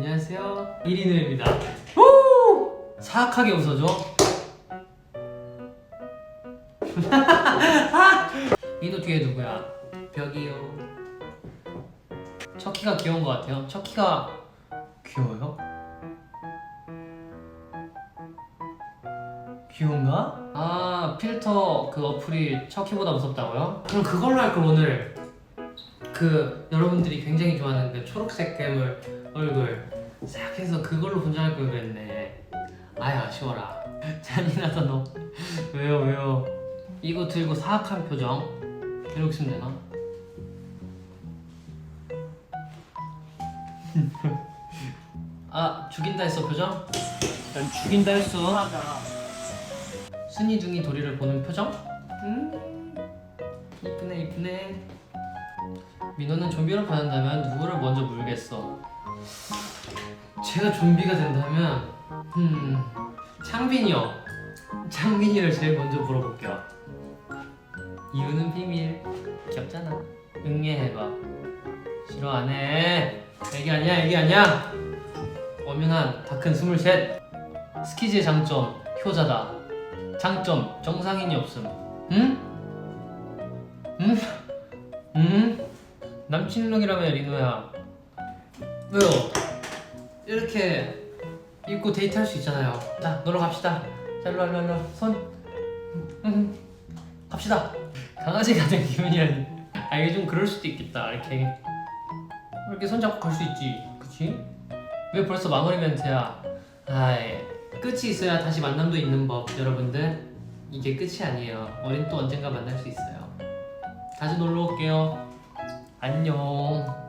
안녕하세요. 이리누입니다. 후! 사악하게 웃어줘. 이노 뒤에 누구야? 벽이요. 척키가 귀여운 것 같아요. 척키가 귀여워요? 귀여운가? 아 필터 그 어플이 척키보다 무섭다고요? 그럼 그걸로 할 걸 오늘 그 여러분들이 굉장히 좋아하는 그 초록색 괴물 얼굴 싹 해서 그걸로 분장할 걸 그랬네. 아이 아쉬워라. 잔인하다 너. 왜요 왜요? 이거 들고 사악한 표정. 이렇게 쓰면 되나? 아 죽인다 했어 표정? 난 죽인다 했어. 순이 중이 도리를 보는 표정? 음. 이쁘네 이쁘네 민호는 좀비로 변한다면 누구를 먼저 물겠어? 제가 좀비가 된다면 음 창빈이요. 창빈이를 제일 먼저 물어볼게요. 이유는 비밀. 귀엽잖아. 응애해봐. 싫어 안 해. 애기 아니야 애기 아니야. 엄연한 다큰 스물셋. 스키즈의 장점 효자다. 장점 정상인이 없음. 응? 응? 응? 남친룩이라며 리노야. 왜요? 이렇게 입고 데이트할 수 있잖아요. 자 놀러 갑시다. 자 일로와 일로와 일로와. 손. 응, 갑시다. 강아지 같은 기분이라니. 아 이게 좀 그럴 수도 있겠다 이렇게. 이렇게 손잡고 갈 수 있지? 그치? 왜 벌써 마무리 멘트야? 아이 끝이 있어야 다시 만남도 있는 법 여러분들. 이게 끝이 아니에요. 우린 또 언젠가 만날 수 있어요. 다시 놀러 올게요 안녕